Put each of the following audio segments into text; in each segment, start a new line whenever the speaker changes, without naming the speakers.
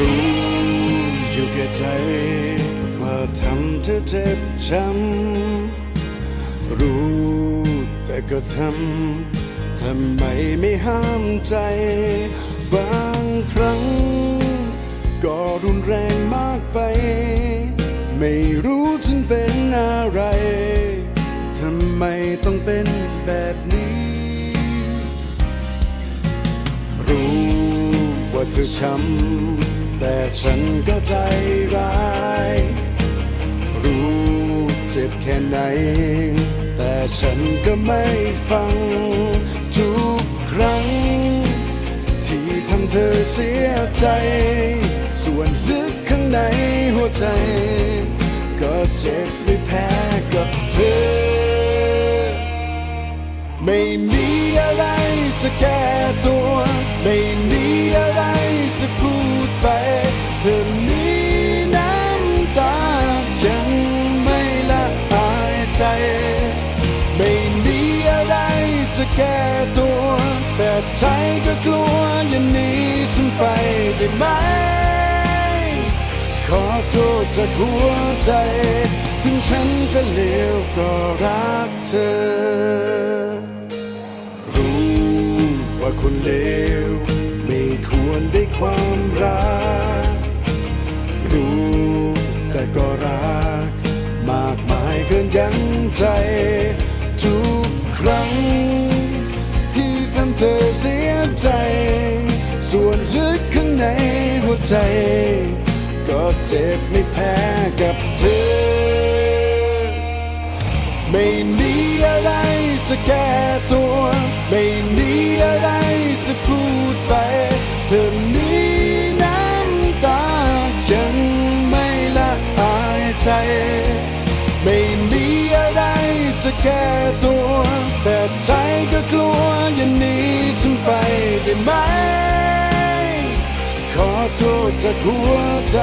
รู้อยู่แก่ใจ ว่าทำเธอเจ็บช้ำรู้แต่ก็ทำทำไมไม่ห้ามใจ บางครั้ง ก็รุนแรงมากไป ไม่รู้ฉันเป็นอะไรทำไมต้องเป็นแบบนี้ รู้ว่าเธอช้ำ แต่ฉันก็ใจร้าย รู้เจ็บแค่ไหน แต่ฉันก็ไม่ฟัง ทุกครั้ง ที่ทำเธอเสียใจ ส่วนลึกข้างในหัวใจ ก็เจ็บไม่แพ้กับเธอ ไม่มีอะไรจะแก้ตัว ไม่มี ใจ ไม่มีอะไรจะแก้ตัว แต่ใจก็กลัวอย่าหนีฉันไปได้ไหม ขอโทษจากหัวใจ ถึงฉันจะเลวก็รักเธอ รู้ว่าคนเลวไม่ควรได้ เกินยังใจ ทุกครั้ง ที่ทำเธอเสียใจ ส่วนลึกข้างในหัวใจ ก็เจ็บไม่แพ้กับเธอ ไม่มีอะไรจะแก้ตัว แก้ตัว แต่ใจก็กลัวอย่าหนีฉันไปได้ไหม ขอโทษจากหัวใจ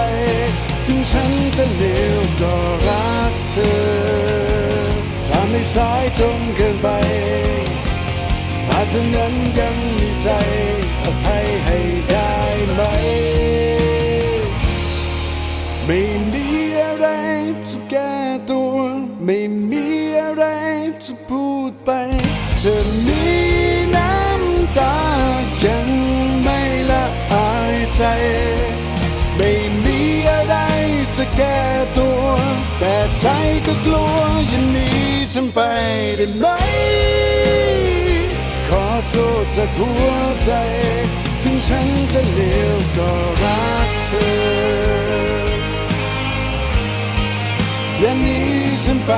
ถึงฉันจะเลวก็รักเธอถ้าไม่สายจนเกินไป ถ้าเธอนั้นยังมีใจอภัยให้ได้ จะพูดไป เธอมีน้ำตายังไม่ละอายใจ ไม่มีอะไรจะแก้ตัว แต่ใจก็กลัวอย่าหนีฉันไปได้ไหม ขอโทษจากหัวใจ ถึงฉันจะเลวก็รักเธออย่าหนีฉันไป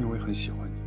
因为很喜欢你。